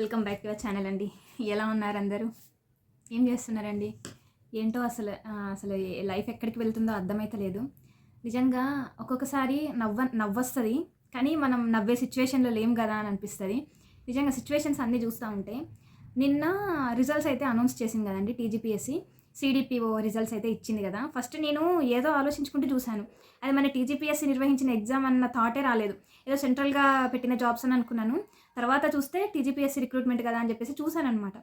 Welcome back to our channel అండి. ఎలా ఉన్నారు అందరూ? ఏం చేస్తున్నారండి? ఏంటో అసలు అసలు లైఫ్ ఎక్కడికి వెళ్తుందో అర్థమైతలేదు నిజంగా ఒక్కొక్కసారి నవ్వ నవ్వొస్తుంది కానీ మనం నవ్వే సిచ్యువేషన్లో లేం కదా అని అనిపిస్తుంది. నిజంగా సిచ్యువేషన్స్ అన్నీ చూస్తూ ఉంటే నిన్న రిజల్ట్స్ అయితే అనౌన్స్ చేసింది కదండి టీజీపీఎస్సి. సిడిపిఓ రిజల్ట్స్ అయితే ఇచ్చింది కదా. ఫస్ట్ నేను ఏదో ఆలోచించుకుంటూ చూశాను. అది మన టీజీపీఎస్సీ నిర్వహించిన ఎగ్జామ్ అన్న థాటే రాలేదు. ఏదో సెంట్రల్గా పెట్టిన జాబ్స్ అని అనుకున్నాను. తర్వాత చూస్తే టీజీపీఎస్సీ రిక్రూట్మెంట్ కదా అని చెప్పేసి చూశాను అనమాట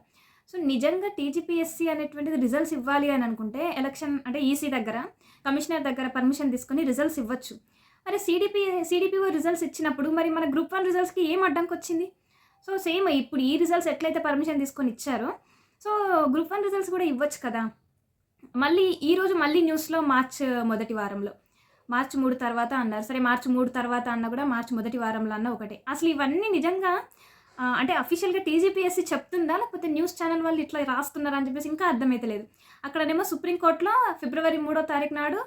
సో నిజంగా టీజీపీఎస్సీ అనేటువంటిది రిజల్ట్స్ ఇవ్వాలి అని అనుకుంటే ఎలక్షన్ అంటే ఈసీ దగ్గర కమిషనర్ దగ్గర పర్మిషన్ తీసుకొని రిజల్ట్స్ ఇవ్వచ్చు. మరి సిడిపి సిడిపిఓ రిజల్ట్స్ ఇచ్చినప్పుడు మరి మన గ్రూప్ వన్ రిజల్ట్స్కి ఏం అడ్డంకి వచ్చింది? సో సేమ్ ఇప్పుడు ఈ రిజల్ట్స్ ఎట్లయితే పర్మిషన్ తీసుకొని ఇచ్చారో సో గ్రూప్ వన్ రిజల్ట్స్ కూడా ఇవ్వచ్చు కదా. మళ్ళీ ఈరోజు మళ్ళీ న్యూస్లో మార్చ్ మొదటి వారంలో. మార్చి మూడు తర్వాత అన్నారు. సరే మార్చి మూడు తర్వాత అన్న కూడా మార్చి మొదటి వారంలో అన్న ఒకటే. అసలు ఇవన్నీ నిజంగా అంటే అఫీషియల్గా టీజీపీఎస్సీ చెప్తుందా? లేకపోతే న్యూస్ ఛానల్ వాళ్ళు ఇట్లా రాస్తున్నారని అని చెప్పేసి ఇంకా అర్థమైతలేదు. అక్కడనేమో సుప్రీంకోర్టులో ఫిబ్రవరి మూడో తారీఖు నాడు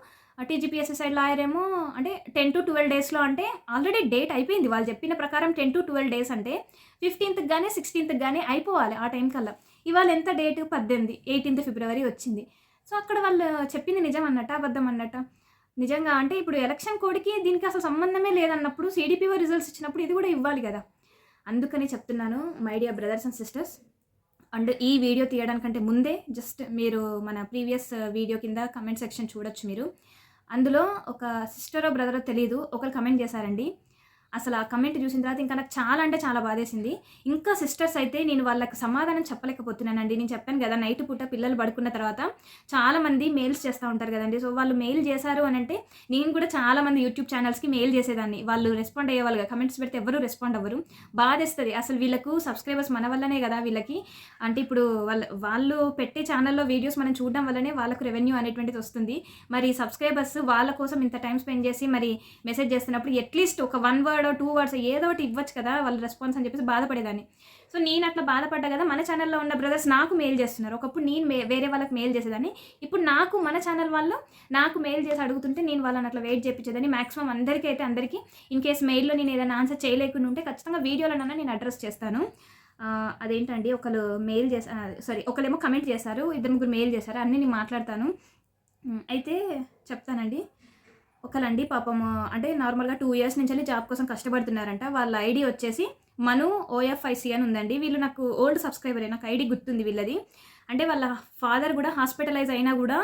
టీజీపీఎస్సీ సైడ్ లాయర్ ఏమో అంటే టెన్ టు ట్వెల్వ్ డేస్లో అంటే ఆల్రెడీ డేట్ అయిపోయింది. వాళ్ళు చెప్పిన ప్రకారం టెన్ టు ట్వెల్వ్ డేస్ అంటే ఫిఫ్టీన్త్కి కానీ సిక్స్టీన్త్కి కానీ అయిపోవాలి ఆ టైం కల్లా. ఇవాళ ఎంత డేట్? పద్దెనిమిది ఎయిటీన్త్ ఫిబ్రవరి వచ్చింది. సో అక్కడ వాళ్ళు చెప్పింది నిజం అన్నట్ట అబద్ధం అన్నట్ట. నిజంగా అంటే ఇప్పుడు ఎలక్షన్ కోడ్కి దీనికి అసలు సంబంధమే లేదన్నప్పుడు సిడిపిఓ రిజల్ట్స్ ఇచ్చినప్పుడు ఇది కూడా ఇవ్వాలి కదా. అందుకని చెప్తున్నాను my dear brothers and sisters and ఈ వీడియో తీయడానికంటే ముందే జస్ట్ మీరు మన ప్రీవియస్ వీడియో కింద కమెంట్ సెక్షన్ చూడొచ్చు మీరు. అందులో ఒక సిస్టరో బ్రదరో తెలియదు ఒకరు కమెంట్ చేశారండి. అసలు ఆ కమెంట్ చూసిన తర్వాత ఇంకా నాకు చాలా అంటే చాలా బాధేసింది. ఇంకా సిస్టర్స్ అయితే నేను వాళ్ళకి సమాధానం చెప్పలేకపోతున్నానండి. నేను చెప్పాను కదా నైట్ పూట పిల్లలు పడుకున్న తర్వాత చాలా మంది మెయిల్స్ చేస్తూ ఉంటారు కదండి. సో వాళ్ళు మెయిల్ చేశారు అని అంటే నేను కూడా చాలా మంది యూట్యూబ్ ఛానల్స్కి మెయిల్ చేసేదాన్ని. వాళ్ళు రెస్పాండ్ అయ్యేవాళ్ళుగా కమెంట్స్ పెడితే ఎవరు రెస్పాండ్ అవ్వరు. బాధేస్తుంది. అసలు వీళ్ళకు సబ్స్క్రైబర్స్ మన వల్లనే కదా వీళ్ళకి. అంటే ఇప్పుడు వాళ్ళ వాళ్ళు పెట్టే ఛానల్లో వీడియోస్ మనం చూడడం వల్లనే వాళ్ళకు రెవెన్యూ అనేటువంటిది వస్తుంది. మరి సబ్స్క్రైబర్స్ వాళ్ళ కోసం ఇంత టైం స్పెండ్ చేసి మరి మెసేజ్ చేస్తున్నప్పుడు అట్లీస్ట్ ఒక వన్ వర్డ్ టూ వర్డ్స్ ఏదో ఒకటి ఇవ్వచ్చు కదా వాళ్ళ రెస్పాన్స్ అని చెప్పేసి బాధపడేదాన్ని. సో నేను అట్లా బాధపడ్డా కదా మన ఛానల్లో ఉన్న బ్రదర్స్ నాకు మెయిల్ చేస్తున్నారు. ఒకప్పుడు నేను మే- వేరే వాళ్ళకి మెయిల్ చేసేదాన్ని. ఇప్పుడు నాకు మన ఛానల్ వాళ్ళు నాకు మెయిల్ చేసి అడుగుతుంటే నేను వాళ్ళని అట్లా వెయిట్ చేయించేదాన్ని మాక్సిమం అందరికీ అయితే అందరికీ ఇన్ కేస్ మెయిల్లో నేను ఏదైనా ఆన్సర్ చేయలేకుండా ఉంటే ఖచ్చితంగా వీడియోలోనైనా నేను అడ్రస్ చేస్తాను. అదేంటండి? ఒకరు మెయిల్ చేసా సారీ ఒకరేమో కమెంట్ చేశారు ఇద్దరు ముగ్గురు మెయిల్ చేశారు అన్నీ నేను మాట్లాడతాను. అయితే చెప్తానండి. ఒకలండి పాపం అంటే నార్మల్గా టూ ఇయర్స్ నుంచి వెళ్ళి జాబ్ కోసం కష్టపడుతున్నారంట. వాళ్ళ ఐడి వచ్చేసి మను ఓఎఫ్ఐసి అని ఉందండి. వీళ్ళు నాకు ఓల్డ్ సబ్స్క్రైబరే నాకు ఐడి గుర్తుంది వీళ్ళది. అంటే వాళ్ళ ఫాదర్ కూడా హాస్పిటలైజ్ అయినా కూడా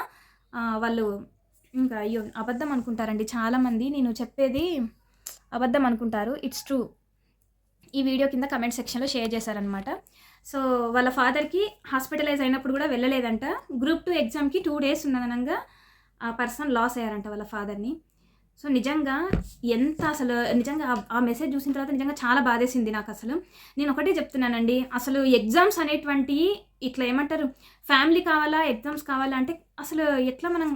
వాళ్ళు ఇంకా అయ్యో అబద్ధం అనుకుంటారండి. చాలామంది నేను చెప్పేది అబద్ధం అనుకుంటారు. It's true. ఈ వీడియో కింద కమెంట్ సెక్షన్లో షేర్ చేశారనమాట సో వాళ్ళ ఫాదర్కి హాస్పిటలైజ్ అయినప్పుడు కూడా వెళ్ళలేదంట. గ్రూప్ టూ ఎగ్జామ్కి టూ డేస్ ఉన్నదనంగా ఆ పర్సన్ లాస్ అయ్యారంట వాళ్ళ ఫాదర్ని. సో నిజంగా ఎంత అసలు నిజంగా ఆ- మెసేజ్ చూసిన తర్వాత నిజంగా చాలా బాధేసింది నాకు అసలు నేను ఒకటే చెప్తున్నానండి అసలు ఎగ్జామ్స్ అనేటువంటి ఇట్లా ఏమంటారు ఫ్యామిలీ కావాలా ఎగ్జామ్స్ కావాలా అంటే అసలు ఎట్లా మనం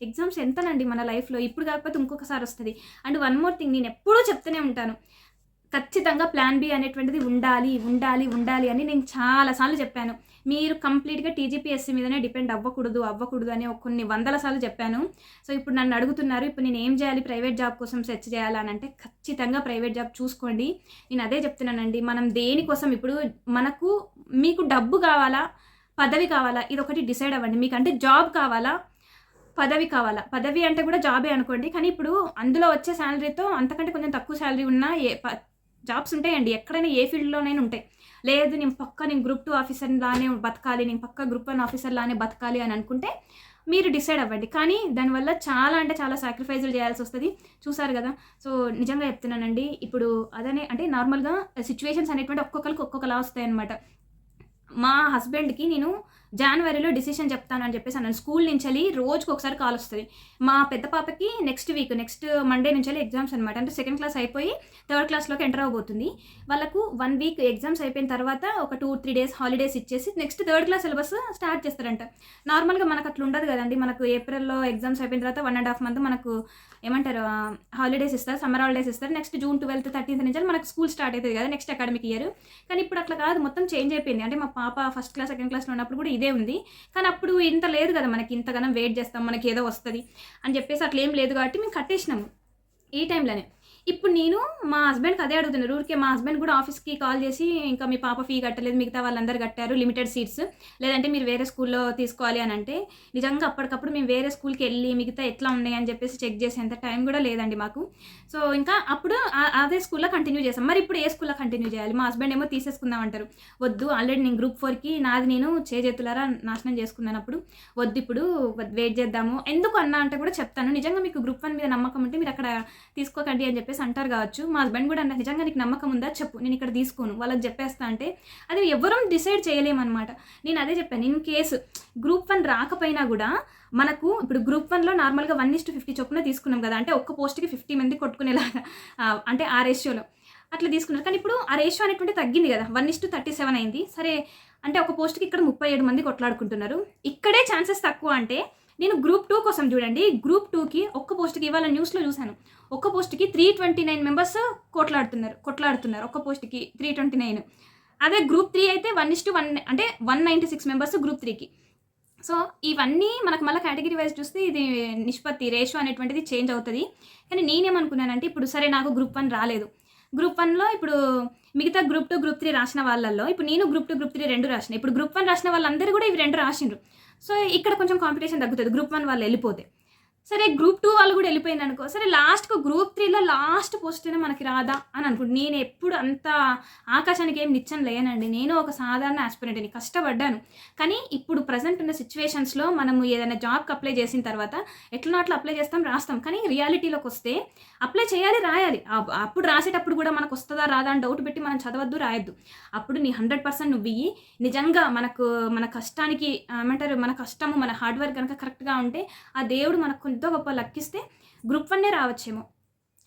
ఎగ్జామ్స్ ఎంతనండి మన లైఫ్లో ఇప్పుడు కాకపోతే ఇంకొకసారి వస్తుంది. అండ్ వన్ మోర్ థింగ్ నేను ఎప్పుడూ చెప్తూనే ఉంటాను. ఖచ్చితంగా ప్లాన్ బి అనేటువంటిది ఉండాలి ఉండాలి ఉండాలి అని నేను చాలాసార్లు చెప్పాను. మీరు కంప్లీట్గా టీజీపీఎస్సీ మీదనే డిపెండ్ అవ్వకూడదు అవ్వకూడదు అని కొన్ని వందల సార్లు చెప్పాను. సో ఇప్పుడు నన్ను అడుగుతున్నారు ఇప్పుడు నేను ఏం చేయాలి? ప్రైవేట్ జాబ్ కోసం సెర్చ్ చేయాలా? అని అంటే ఖచ్చితంగా ప్రైవేట్ జాబ్ చూసుకోండి. నేను అదే చెప్తున్నానండి మనం దేనికోసం ఇప్పుడు మనకు మీకు డబ్బు కావాలా? పదవి కావాలా? ఇది ఒకటి డిసైడ్ అవ్వండి. మీకు అంటే జాబ్ కావాలా? పదవి కావాలా? పదవి అంటే కూడా జాబే అనుకోండి కానీ ఇప్పుడు అందులో వచ్చే శాలరీతో అంతకంటే కొంచెం తక్కువ శాలరీ ఉన్న ఏ ప- జాబ్స్ ఉంటాయండి ఎక్కడైనా ఏ ఫీల్డ్లోనైనా ఉంటాయి. లేదు నేను పక్క నేను గ్రూప్ టూ ఆఫీసర్ లానే బతకాలి నేను పక్క గ్రూప్ వన్ ఆఫీసర్ లానే బతకాలి అని అనుకుంటే మీరు డిసైడ్ అవ్వండి. కానీ దానివల్ల చాలా అంటే చాలా సాక్రిఫైజులు చేయాల్సి వస్తుంది. చూసారు కదా? సో నిజంగా చెప్తున్నానండి. ఇప్పుడు అదనే అంటే నార్మల్గా సిచ్యువేషన్స్ అనేటువంటి ఒక్కొక్కరికి ఒక్కొక్కలా వస్తాయి అనమాట మా హస్బెండ్కి నేను జనవరిలో డిసిషన్ చెప్తాను అని చెప్పేసి అన్నాను స్కూల్ నుంచి వెళ్ళి రోజుకి ఒకసారి కాల్ వస్తుంది. మా పెద్ద పాపకి నెక్స్ట్ వీక్ నెక్స్ట్ మండే నుంచి వెళ్ళి ఎగ్జామ్స్ అనమాట అంటే సెకండ్ క్లాస్ అయిపోయి థర్డ్ క్లాస్లోకి ఎంటర్ అవ్వబోతుంది. వాళ్ళకు వన్ వీక్ ఎగ్జామ్స్ అయిపోయిన తర్వాత ఒక టూ త్రీ డేస్ హాలిడేస్ ఇచ్చేసి next third class syllabus start చేస్తారంట. నార్మల్గా మనకు అట్లా ఉండదు కదండి. మనకు ఏప్రిల్లో ఎగ్జామ్స్ అయిపోయిన తర్వాత వన్ అండ్ హాఫ్ మంత్ మనకు ఏమంటారు హాలిడేస్ ఇస్తారు సమ్మర్ హాలిడేస్ ఇస్తారు. నెక్స్ట్ జూన్ ట్వెల్త్ థర్టీన్త్ నుంచి మనకు స్కూల్ స్టార్ట్ అవుతుంది కదా నెక్స్ట్ అకాడమిక్ ఇయర్ కానీ ఇప్పుడు అట్లా కాదు. మొత్తం చేంజ్ అయిపోయింది. అంటే మా పాప ఫస్ట్ క్లాస్ సెకండ్ క్లాస్లో ఉన్నప్పుడు కూడా ఇదే ఉంది. కానీ అప్పుడు ఇంత లేదు కదా మనకి ఇంతగానం వెయిట్ చేస్తాం మనకి ఏదో వస్తుంది అని చెప్పేసి అట్లా ఏం లేదు కాబట్టి మేము కట్టేసినాము ఈ టైంలోనే ఇప్పుడు నేను మా హస్బెండ్కి అదే అడుగుతున్నాను ఊరికే మా హస్బెండ్ కూడా ఆఫీస్కి కాల్ చేసి ఇంకా మీ పాప ఫీ కట్టలేదు మిగతా వాళ్ళందరూ కట్టారు లిమిటెడ్ సీట్స్ లేదంటే మీరు వేరే స్కూల్లో తీసుకోవాలి అని అంటే నిజంగా అప్పటికప్పుడు మేము వేరే స్కూల్కి వెళ్ళి మిగతా ఎట్లా ఉన్నాయి అని చెప్పేసి చెక్ చేసేంత టైం కూడా లేదండి మాకు. సో ఇంకా అప్పుడు అదే స్కూల్లో కంటిన్యూ చేస్తాం మరి ఇప్పుడు ఏ స్కూల్లో కంటిన్యూ చేయాలి? మా హస్బెండ్ ఏమో తీసేసుకుందాం అంటారు. వద్దు ఆల్రెడీ నేను గ్రూప్ ఫోర్కి నాది నేను చేతులారా నాశనం చేసుకున్నాను అప్పుడు. వద్దు ఇప్పుడు వెయిట్ చేద్దాము. ఎందుకు అన్నా అంటే కూడా చెప్తాను. నిజంగా మీకు గ్రూప్ వన్ మీద నమ్మకం ఉంటే మీరు అక్కడ తీసుకోకండి అని చెప్పేసి అంటారు కావచ్చు. మా హస్బెండ్ కూడా అన్న నిజంగా నీకు నమ్మకం ఉందా? చెప్పు నేను ఇక్కడ తీసుకోను. వాళ్ళకి చెప్పేస్తా అంటే అది ఎవరూ డిసైడ్ చేయలేమన్నమాట. నేను అదే చెప్పాను ఇన్ కేసు గ్రూప్ వన్ రాకపోయినా కూడా మనకు ఇప్పుడు గ్రూప్ వన్లో నార్మల్గా వన్ ఇస్ టు ఫిఫ్టీ చొప్పున తీసుకున్నాం కదా అంటే ఒక్క పోస్ట్కి ఫిఫ్టీ మంది కొట్టుకునేలాగా అంటే ఆ రేషియోలో అట్లా తీసుకున్నారు. కానీ ఇప్పుడు ఆ రేషియో అనేటువంటి తగ్గింది కదా వన్ ఇస్టు థర్టీ సెవెన్ అయింది. సరే అంటే ఒక పోస్ట్కి ఇక్కడ ముప్పై ఏడు మంది కొట్లాడుకుంటున్నారు. ఇక్కడే ఛాన్సెస్ తక్కువ అంటే నేను గ్రూప్ టూ కోసం చూడండి. గ్రూప్ టూకి ఒక్క పోస్ట్కి ఇవాళ న్యూస్లో చూశాను. ఒక్క పోస్ట్కి త్రీ ట్వంటీ నైన్ మెంబర్స్ కొట్లాడుతున్నారు కొట్లాడుతున్నారు. ఒక్క పోస్ట్కి త్రీ ట్వంటీ నైన్. అదే గ్రూప్ త్రీ అయితే వన్ ఇస్ టు వన్ అంటే one ninety six members group త్రీకి. సో ఇవన్నీ మనకు మళ్ళీ కేటగిరీ వైజ్ చూస్తే ఇది నిష్పత్తి రేషో అనేటువంటిది చేంజ్ అవుతుంది. కానీ నేనేమనుకున్నానంటే ఇప్పుడు సరే నాకు గ్రూప్ వన్ రాలేదు. గ్రూప్ వన్లో ఇప్పుడు మిగతా గ్రూప్ టూ గ్రూప్ త్రీ రాసిన వాళ్ళల్లో ఇప్పుడు నేను గ్రూప్ టూ గ్రూప్ త్రీ రెండు రాసిన ఇప్పుడు గ్రూప్ వన్ రాసిన వాళ్ళందరూ కూడా ఇవి రెండు రాసిండ్రు. సో ఇక్కడ కొంచెం కాంపిటీషన్ తగ్గుతుంది గ్రూప్ వన్ వాళ్ళు వెళ్ళిపోతే. సరే గ్రూప్ టూ వాళ్ళు కూడా వెళ్ళిపోయింది అనుకో సరే లాస్ట్కు గ్రూప్ త్రీలో లాస్ట్ పోస్ట్ అయినా మనకి రాదా అని అనుకుంటు నేను ఎప్పుడు అంత ఆకాశానికి ఏం నిచ్చం లేనండి. నేను ఒక సాధారణ ఆస్పిరెంట్ని కష్టపడ్డాను. కానీ ఇప్పుడు ప్రజెంట్ ఉన్న సిచ్యువేషన్స్లో మనము ఏదైనా జాబ్కి అప్లై చేసిన తర్వాత ఎట్లా అట్లా అప్లై చేస్తాం రాస్తాం. కానీ రియాలిటీలోకి వస్తే అప్లై చేయాలి రాయాలి. అప్పుడు రాసేటప్పుడు కూడా మనకు వస్తుందా రాదా అని డౌట్ పెట్టి మనం చదవద్దు రాయొద్దు. అప్పుడు నీ హండ్రెడ్ పర్సెంట్ నువ్వు ఇయ్యి. నిజంగా మనకు మన కష్టానికి ఏమంటారు మన కష్టము మన హార్డ్ వర్క్ కనుక కరెక్ట్గా ఉంటే ఆ దేవుడు మనకు ఎంతో గొప్ప లక్కిస్తే గ్రూప్ వన్నే రావచ్చేమో.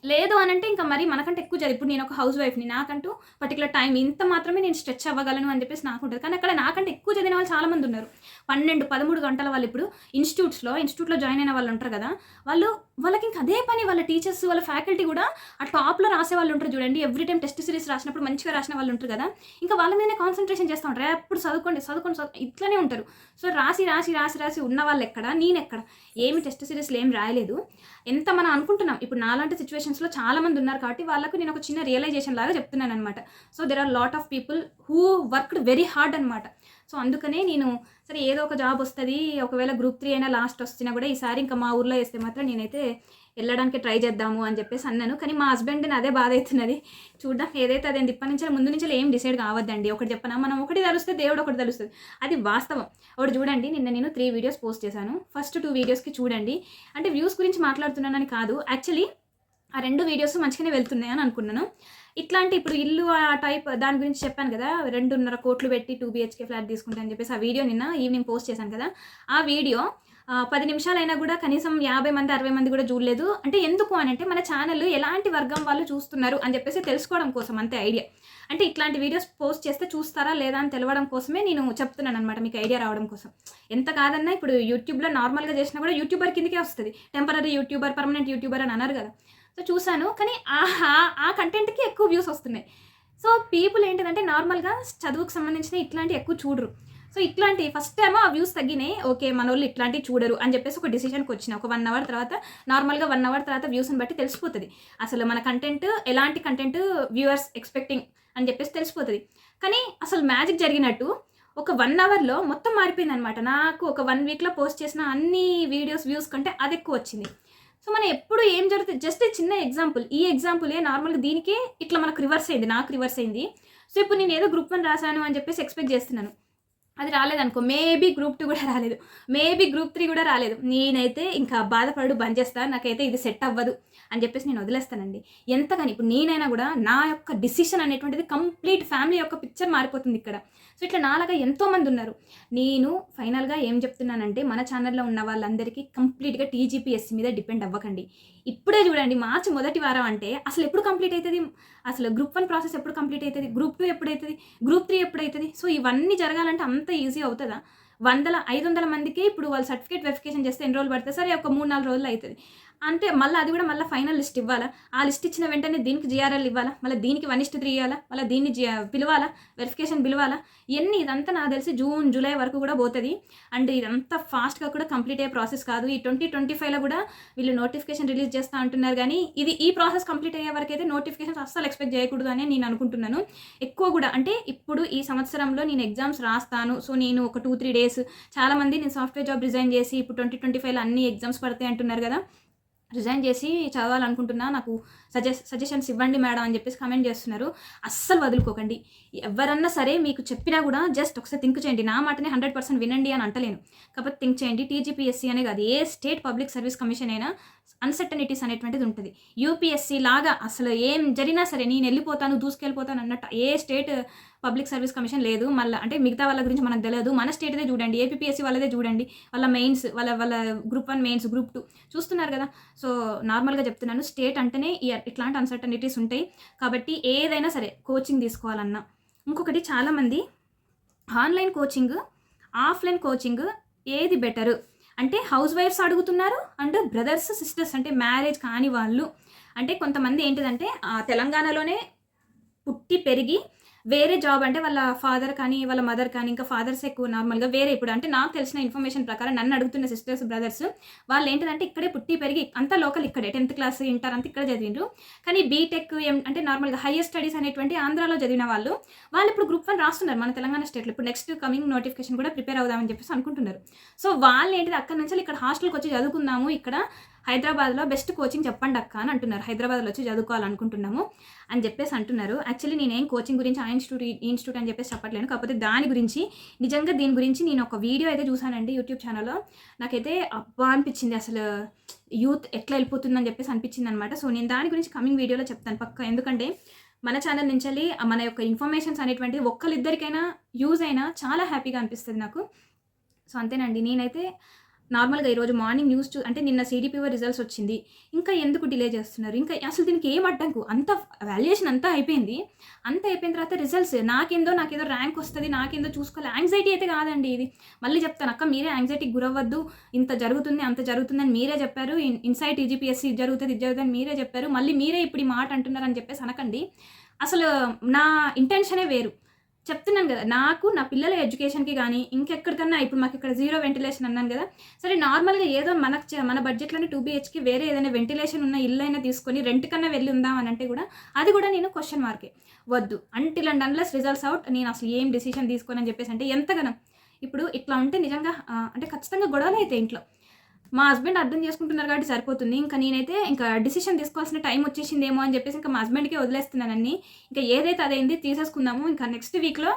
లేదు అని అంటే ఇంకా మరి మనకంటే ఎక్కువ చదివి ఇప్పుడు నేను ఒక హౌస్ వైఫ్ని నాకంటూ పర్టికులర్ టైం ఇంత మాత్రమే నేను స్ట్రెచ్ అవ్వగలను అని చెప్పేసి నాకు ఉంటుంది. కానీ అక్కడ నాకంటే ఎక్కువ చదివిన వాళ్ళు చాలామంది ఉన్నారు. పన్నెండు పదమూడు గంటల వాళ్ళు ఇప్పుడు ఇన్స్టిట్యూట్స్లో ఇన్స్టిట్యూట్లో జాయిన్ అయిన వాళ్ళు ఉంటారు కదా. వాళ్ళు వాళ్ళకి ఇంకా అదే పని వాళ్ళ టీచర్స్ వాళ్ళ ఫ్యాకల్టీ కూడా ఆ టాప్లో రాసే వాళ్ళు ఉంటారు చూడండి. ఎవ్రీ టైం టెస్ట్ సిరీస్ రాసినప్పుడు మంచిగా రాసిన వాళ్ళు ఉంటారు కదా. ఇంకా వాళ్ళ మీదనే కాన్సన్ట్రేషన్ చేస్తూ ఉంటారు. ఎప్పుడు చదువుకోండి చదువుకోండి చదువు ఉంటారు. సో రాసి రాసి రాసి రాసి ఉన్న వాళ్ళు ఎక్కడ? నేను ఎక్కడ ఏమి టెస్ట్ సిరీస్లో ఏం రాయలేదు. ఎంత మనం అనుకుంటున్నాం? ఇప్పుడు నాలాంటి సిచ్యువేషన్స్లో చాలా మంది ఉన్నారు కాబట్టి వాళ్ళకు నేను ఒక చిన్న రియలైజేషన్ లాగా చెప్తున్నాను అనమాట so there are lot of people who worked very hard అనమాట సో అందుకనే నేను సరే ఏదో ఒక జాబ్ వస్తుంది ఒకవేళ గ్రూప్ త్రీ అయినా లాస్ట్ వచ్చినా కూడా ఈసారి ఇంకా మా ఊర్లో వేస్తే మాత్రం నేనైతే వెళ్ళడానికి ట్రై చేద్దాము అని చెప్పేసి అన్నాను. కానీ మా హస్బెండ్ని అదే బాధ అవుతున్నది చూద్దాం ఏదైతే అదే ఇప్పటి నుంచి ముందు నుంచి ఏం డిసైడ్ కావద్దండి. ఒకటి చెప్పనా మనం ఒకటి తలుస్తే దేవుడు ఒకటి తలుస్తుంది. అది వాస్తవం. ఒకటి చూడండి నిన్న నేను త్రీ వీడియోస్ పోస్ట్ చేశాను. ఫస్ట్ టూ వీడియోస్కి చూడండి. అంటే వ్యూస్ గురించి మాట్లాడుతున్నానని కాదు. యాక్చువల్లీ ఆ రెండు వీడియోస్ మంచిగానే వెళ్తున్నాయి అని అనుకున్నాను. ఇట్లాంటి ఇప్పుడు ఇల్లు ఆ టైప్ దాని గురించి చెప్పాను కదా రెండున్నర కోట్లు పెట్టి టూ బిహెచ్కే ఫ్లాట్ తీసుకుంటా అని చెప్పేసి ఆ వీడియో నిన్న ఈవినింగ్ పోస్ట్ చేశాను కదా. ఆ వీడియో పది నిమిషాలైనా కూడా కనీసం యాభై మంది అరవై మంది కూడా చూడలేదు. అంటే ఎందుకు అని అంటే మన ఛానల్ ఎలాంటి వర్గం వాళ్ళు చూస్తున్నారు అని చెప్పేసి తెలుసుకోవడం కోసం అంతే ఐడియా అంటే ఇట్లాంటి వీడియోస్ పోస్ట్ చేస్తే చూస్తారా లేదా అని తెలవడం కోసమే నేను చెప్తున్నాను అనమాట మీకు ఐడియా రావడం కోసం. ఎంత కాదన్నా ఇప్పుడు యూట్యూబ్లో నార్మల్గా చేసినా కూడా యూట్యూబర్ కిందకే వస్తుంది. టెంపరీ యూట్యూబర్ పర్మనెంట్ యూట్యూబర్ అని అన్నారు కదా. సో చూశాను కానీ ఆ ఆ- కంటెంట్కి ఎక్కువ వ్యూస్ వస్తున్నాయి. సో పీపుల్ ఏంటంటే నార్మల్గా చదువుకు సంబంధించిన ఇట్లాంటివి ఎక్కువ చూడరు. సో ఇట్లాంటి ఫస్ట్ టైమ్ ఆ వ్యూస్ తగ్గినాయి ఓకే మన వాళ్ళు ఇట్లాంటివి చూడరు అని చెప్పేసి ఒక డిసిషన్కి వచ్చిన. ఒక వన్ అవర్ తర్వాత నార్మల్గా వన్ అవర్ తర్వాత వ్యూస్ని బట్టి తెలిసిపోతుంది. అసలు మన కంటెంట్ ఎలాంటి కంటెంట్ వ్యూవర్స్ ఎక్స్పెక్టింగ్ అని చెప్పేసి తెలిసిపోతుంది. కానీ అసలు మ్యాజిక్ జరిగినట్టు ఒక వన్ అవర్లో మొత్తం మారిపోయింది అనమాట నాకు ఒక వన్ వీక్లో పోస్ట్ చేసిన అన్ని వీడియోస్ వ్యూస్ కంటే అది ఎక్కువ వచ్చింది. సో మనం ఎప్పుడు ఏం జరుగుతుంది జస్ట్ చిన్న ఎగ్జాంపుల్ ఈ ఎగ్జాంపులే నార్మల్గా దీనికే ఇట్లా మనకు రివర్స్ అయింది నాకు రివర్స్ అయింది. సో ఇప్పుడు నేను ఏదో గ్రూప్ వన్ రాశాను అని చెప్పేసి ఎక్స్పెక్ట్ చేస్తున్నాను. అది రాలేదనుకో మేబీ గ్రూప్ టూ కూడా రాలేదు. మేబీ గ్రూప్ త్రీ కూడా రాలేదు. నేనైతే ఇంకా బాధపడు బంద్ చేస్తాను నాకైతే ఇది సెట్ అవ్వదు అని చెప్పేసి నేను వదిలేస్తానండి. ఎంతగాని ఇప్పుడు నేనైనా కూడా నా యొక్క డిసిషన్ అనేటువంటిది కంప్లీట్ ఫ్యామిలీ యొక్క పిక్చర్ మారిపోతుంది ఇక్కడ. సో ఇట్లా నాలాగా ఎంతోమంది ఉన్నారు. నేను ఫైనల్గా ఏం చెప్తున్నానంటే మన ఛానల్లో ఉన్న వాళ్ళందరికీ కంప్లీట్గా టీజీపీఎస్సీ మీద డిపెండ్ అవ్వకండి. ఇప్పుడే చూడండి మార్చి మొదటి వారం అంటే అసలు ఎప్పుడు కంప్లీట్ అవుతుంది? అసలు గ్రూప్ వన్ ప్రాసెస్ ఎప్పుడు కంప్లీట్ అవుతుంది గ్రూప్ టూ ఎప్పుడైతుంది? గ్రూప్ త్రీ ఎప్పుడైతుంది? సో ఇవన్నీ జరగాలంటే అంత ఈజీ అవుతుందా? వందల ఐదు వందల మందికి ఇప్పుడు వాళ్ళు సర్టిఫికేట్ వెరిఫికేషన్ చేస్తే ఎన్ని రోజులు పడితే సరే ఒక మూడు నాలుగు రోజులు అవుతుంది అంటే మళ్ళీ అది కూడా మళ్ళీ ఫైనల్ లిస్ట్ ఇవ్వాలా? ఆ లిస్ట్ ఇచ్చిన వెంటనే దీనికి జిఆర్ఎల్ ఇవ్వాలా? మళ్ళీ దీనికి వన్ ఇస్ట్ త్రీ ఇవ్వాలా మళ్ళీ దీన్ని జి పిలవాలా? వెరిఫికేషన్ పిలవాలా? ఇవన్నీ ఇదంతా నాకు తెలిసి జూన్ జూలై వరకు కూడా పోతుంది. అండ్ ఇదంతా ఫాస్ట్గా కూడా కంప్లీట్ అయ్యే ప్రాసెస్ కాదు. ఈ ట్వంటీ ట్వంటీ ఫైవ్లో కూడా వీళ్ళు నోటిఫికేషన్ రిలీజ్ చేస్తా అంటున్నారు కానీ ఇది ఈ ప్రాసెస్ కంప్లీట్ అయ్యే వరకు అయితే నోటిఫికేషన్స్ అస్సలు ఎక్స్పెక్ట్ చేయకూడదు అని నేను అనుకుంటున్నాను. ఎక్కువ కూడా అంటే ఇప్పుడు ఈ సంవత్సరంలో నేను ఎగ్జామ్స్ రాస్తాను. సో నేను ఒక టూ త్రీ డేస్ చాలామంది నేను సాఫ్ట్వేర్ జాబ్ రిజైన్ చేసి ఇప్పుడు ట్వంటీ ట్వంటీ ఫైవ్లో అన్ని ఎగ్జామ్స్ పడతాయి అంటున్నారు కదా. రిజైన్ చేసి చదవాలనుకుంటున్నా. నాకు సజెస్ సజెషన్స్ ఇవ్వండి మేడం అని చెప్పేసి కమెంట్ చేస్తున్నారు. అస్సలు వదులుకోకండి. ఎవరన్నా సరే మీకు చెప్పినా కూడా జస్ట్ ఒకసారి థింక్ చేయండి. నా మాటనే హండ్రెడ్ పర్సెంట్ వినండి అని అంటలేను. కాకపోతే థింక్ చేయండి. టీజీపీఎస్సీ అనే కాదు ఏ స్టేట్ పబ్లిక్ సర్వీస్ కమిషన్ అయినా అన్సర్టనిటీస్ అనేటువంటిది ఉంటుంది. యూపీఎస్సీ లాగా అసలు ఏం జరిగినా సరే నేను వెళ్ళిపోతాను దూసుకెళ్ళిపోతాను అన్నట్టు ఏ స్టేట్ పబ్లిక్ సర్వీస్ కమిషన్ లేదు. మళ్ళీ అంటే మిగతా వాళ్ళ గురించి మనకు తెలియదు. మన స్టేట్దే చూడండి. ఏపీఎస్సీ వాళ్ళదే చూడండి. వాళ్ళ మెయిన్స్ వాళ్ళ వాళ్ళ group one mains group two చూస్తున్నారు కదా. సో నార్మల్గా చెప్తున్నాను. స్టేట్ అంటేనే ఇట్లాంటి అన్సర్టనిటీస్ ఉంటాయి. కాబట్టి ఏదైనా సరే కోచింగ్ తీసుకోవాలన్నా. ఇంకొకటి చాలామంది ఆన్లైన్ కోచింగ్ ఆఫ్లైన్ కోచింగ్ ఏది బెటరు అంటే హౌస్ వైఫ్స్ అడుగుతున్నారు అండ్ బ్రదర్స్ సిస్టర్స్ అంటే మ్యారేజ్ కాని వాళ్ళు. అంటే కొంతమంది ఏంటిదంటే తెలంగాణలోనే పుట్టి పెరిగి వేరే జాబ్ అంటే వాళ్ళ ఫాదర్ కానీ వాళ్ళ మదర్ కానీ ఇంకా ఫాదర్స్ ఎక్కువ నార్మల్గా వేరే ఇప్పుడు. అంటే నాకు తెలిసిన ఇన్ఫర్మేషన్ ప్రకారం నన్ను అడుగుతున్న సిస్టర్స్ బ్రదర్స్ వాళ్ళు ఏంటంటే ఇక్కడే పుట్టి పెరిగి అంత లోకల్ ఇక్కడే టెన్త్ క్లాస్ ఇంటర్ అంతా ఇక్కడ చదివిండ్రు. కానీ బీటెక్ అంటే నార్మల్గా హైయర్ స్టడీస్ అనేటువంటి ఆంధ్రాలో చదివిన వాళ్ళు వాళ్ళు ఇప్పుడు గ్రూప్ వన్ రాస్తున్నారు మన తెలంగాణ స్టేట్లో. ఇప్పుడు నెక్స్ట్ కమింగ్ నోటిఫికేషన్ కూడా ప్రిపేర్ అవుదామని చెప్పేసి అనుకుంటున్నారు. సో వాళ్ళు ఏంటిది అక్కడ నుంచి ఇక్కడ హాస్టల్కి వచ్చి చదువుకుందాము ఇక్కడ హైదరాబాద్లో బెస్ట్ కోచింగ్ చెప్పండి అక్క అని అంటున్నారు. హైదరాబాద్లో వచ్చి చదువుకోవాలనుకుంటున్నాము అని చెప్పేసి అంటున్నారు. యాక్చువల్లీ నేనేం కోచింగ్ గురించి ఆ ఇన్స్టిట్యూట్ ఇన్స్టిట్యూట్ అని చెప్పేసి చెప్పట్లేను. కాకపోతే దాని గురించి నిజంగా దీని గురించి నేను ఒక వీడియో అయితే చూసానండి యూట్యూబ్ ఛానల్లో. నాకైతే అబ్బా అనిపించింది అసలు. యూత్ ఎట్లా వెళ్ళిపోతుందని చెప్పేసి అనిపించింది అనమాట సో నేను దాని గురించి కమింగ్ వీడియోలో చెప్తాను పక్క. ఎందుకంటే మన ఛానల్ నుంచి మన యొక్క ఇన్ఫర్మేషన్స్ అనేటువంటిది ఒక్కరిద్దరికైనా యూజ్ అయినా చాలా హ్యాపీగా అనిపిస్తుంది నాకు. సో అంతేనండి. నేనైతే నార్మల్గా ఈరోజు మార్నింగ్ న్యూస్ చూ అంటే నిన్న సిడిపిఓ రిజల్ట్స్ వచ్చింది. ఇంకా ఎందుకు డిలే చేస్తున్నారు? ఇంకా అసలు దీనికి ఏం అడ్డంకు? అంత వాల్యుయేషన్ అంతా అయిపోయింది. అంత అయిపోయిన తర్వాత రిజల్ట్స్ నాకేందో నాకేదో ర్యాంక్ వస్తుంది నాకేందో చూసుకోవాలి. యాంగ్జైటీ అయితే కాదండి ఇది. మళ్ళీ చెప్తాను అక్క మీరే యాంగ్జైటీకి గురవ్వద్దు. ఇంత జరుగుతుంది అంత జరుగుతుందని మీరే చెప్పారు. ఇన్సైట్ ఈజీపీఎస్సీ జరుగుతుంది ఇది జరుగుతుంది మీరే చెప్పారు. మళ్ళీ మీరే ఇప్పుడు ఈ మాట అంటున్నారని చెప్పేసి అనకండి. అసలు నా ఇంటెన్షనే వేరు. చెప్తున్నాను కదా నాకు నా పిల్లల ఎడ్యుకేషన్కి కానీ ఇంకెక్కడికన్నా ఇప్పుడు మాకు ఇక్కడ జీరో వెంటిలేషన్ అన్నాను కదా సరే నార్మల్గా ఏదో మనకు మన బడ్జెట్లోనే టూ బీహెచ్కి వేరే ఏదైనా వెంటిలేషన్ ఉన్న ఇల్లు అయినా తీసుకొని రెంట్ కన్నా వెళ్ళి ఉందాం అని అంటే కూడా అది కూడా నేను క్వశ్చన్ మార్కే. వద్దు until and unless results out నేను అసలు ఏం డిసిషన్ తీసుకోనని చెప్పేసి అంటే ఎంతగానో. ఇప్పుడు ఇట్లా ఉంటే నిజంగా అంటే ఖచ్చితంగా గొడవలు అయితే ఇంట్లో. మా హస్బెండ్ అర్థం చేసుకుంటున్నారు కాబట్టి సరిపోతుంది. ఇంకా నేనైతే ఇంకా డిసిషన్ తీసుకోవాల్సిన టైం వచ్చేసిందేమో అని చెప్పేసి ఇంకా మా హస్బెండ్కే వదిలేస్తున్నానని ఇంకా ఏదైతే అదైంది తీసేసుకుందాము. ఇంకా నెక్స్ట్ వీక్లో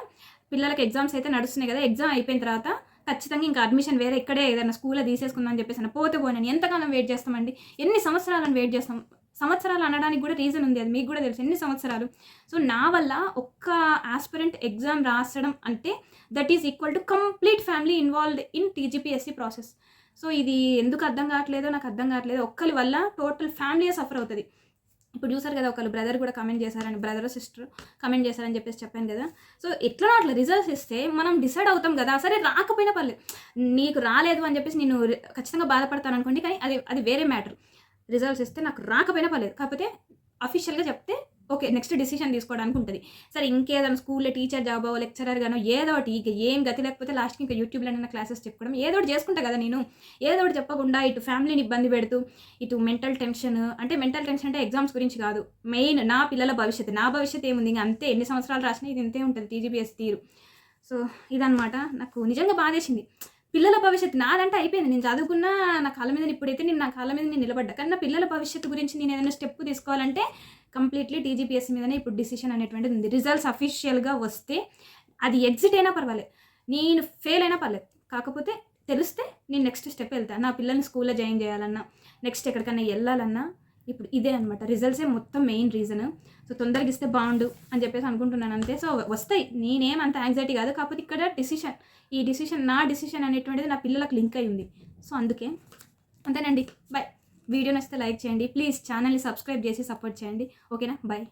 పిల్లలకి ఎగ్జామ్స్ అయితే నడుస్తున్నాయి కదా ఎగ్జామ్ అయిపోయిన తర్వాత ఖచ్చితంగా ఇంకా అడ్మిషన్ వేరే ఇక్కడే ఏదైనా స్కూల్లో తీసేసుకుందాం అని చెప్పేసి పోతే పోనని ఎంతకాలం వెయిట్ చేస్తామండి? ఎన్ని సంవత్సరాలను వెయిట్ చేస్తాం? సంవత్సరాలు అనడానికి కూడా రీజన్ ఉంది. అది మీకు కూడా తెలుసు. ఎన్ని సంవత్సరాలు? సో నా వల్ల ఒక్క ఆస్పిరెంట్ ఎగ్జామ్ రాసడం అంటే that is equal to complete family involved in TGPSC process so ఇది ఎందుకు అర్థం కావట్లేదో నాకు అర్థం కావట్లేదు. ఒక్కరి వల్ల టోటల్ ఫ్యామిలీ సఫర్ అవుతుంది. ఇప్పుడు చూసారు కదా ఒకళ్ళు బ్రదర్ కూడా కమెంట్ చేశారని బ్రదర్ సిస్టర్ కమెంట్ చేశారని చెప్పేసి చెప్పాను కదా. సో ఎట్లా అట్లా రిజల్ట్స్ ఇస్తే మనం డిసైడ్ అవుతాం కదా. సరే రాకపోయినా పర్లేదు. నీకు రాలేదు అని చెప్పేసి నేను ఖచ్చితంగా బాధపడతాను అనుకోండి కానీ అది అది వేరే మ్యాటర్ రిజల్ట్స్ ఇస్తే నాకు రాకపోయినా పర్లేదు. కాకపోతే అఫీషియల్గా చెప్తే ఓకే నెక్స్ట్ డిసిషన్ తీసుకోవడానికి ఉంటుంది. సరే ఇంకేదైనా స్కూల్లో టీచర్ జాబ్ లెక్చరర్ గానో ఏదో ఒకటి ఇక ఏం గతి లేకపోతే లాస్ట్కి ఇంకా యూట్యూబ్లో క్లాసెస్ చెప్పుకోవడం ఏదో ఒకటి చేసుకుంటా కదా నేను. ఏదో ఒకటి చెప్పకుండా ఇటు ఫ్యామిలీని ఇబ్బంది పెడుతూ ఇటు మెంటల్ టెన్షన్ అంటే మెంటల్ టెన్షన్ అంటే ఎగ్జామ్స్ గురించి కాదు. మెయిన్ నా పిల్లల భవిష్యత్తు నా భవిష్యత్తు ఏముంది? ఇంకా అంతే ఎన్ని సంవత్సరాలు రాసినా ఇది ఇంతే ఉంటుంది టీజీపీఎస్ తీరు. సో ఇదనమాట నాకు నిజంగా బాధేసింది. పిల్లల భవిష్యత్తు నాదంటే అయిపోయింది. నేను చదువుకున్నా నా కాళ్ళ మీద ఇప్పుడైతే నేను నా కాళ్ళ మీద నేను నిలబడ్డా. కానీ నా పిల్లల భవిష్యత్తు గురించి నేను ఏదైనా స్టెప్ తీసుకోవాలంటే కంప్లీట్లీ టీజీపీఎస్సీ మీదనే ఇప్పుడు డిసిషన్ అనేటువంటిది ఉంది. రిజల్ట్స్ అఫీషియల్గా వస్తే అది ఎగ్జిట్ అయినా పర్వాలేదు. నేను ఫెయిల్ అయినా పర్లేదు కాకపోతే తెలిస్తే నేను నెక్స్ట్ స్టెప్ వెళ్తాను నా పిల్లల్ని స్కూల్లో జాయిన్ చేయాలన్నా నెక్స్ట్ ఎక్కడికైనా వెళ్ళాలన్నా ఇప్పుడు ఇదే అనమాట రిజల్ట్సే మొత్తం మెయిన్ రీజన్ సో తొందరగా ఇస్తే బాగుండు అని చెప్పేసి అనుకుంటున్నాను అంతే సో వస్తాయి. నేనేం అంత యాంగ్జైటీ కాదు. కాకపోతే ఇక్కడ డిసిషన్ ఈ డిసిషన్ నా డిసిషన్ అనేటువంటిది నా పిల్లలకు లింక్ అయి ఉంది. సో అందుకే అంతేనండి. బాయ్ వీడియో నచ్చితే లైక్ చేయండి. ప్లీజ్ ఛానల్ని సబ్స్క్రైబ్ చేసి సపోర్ట్ చేయండి. ఓకేనా బాయ్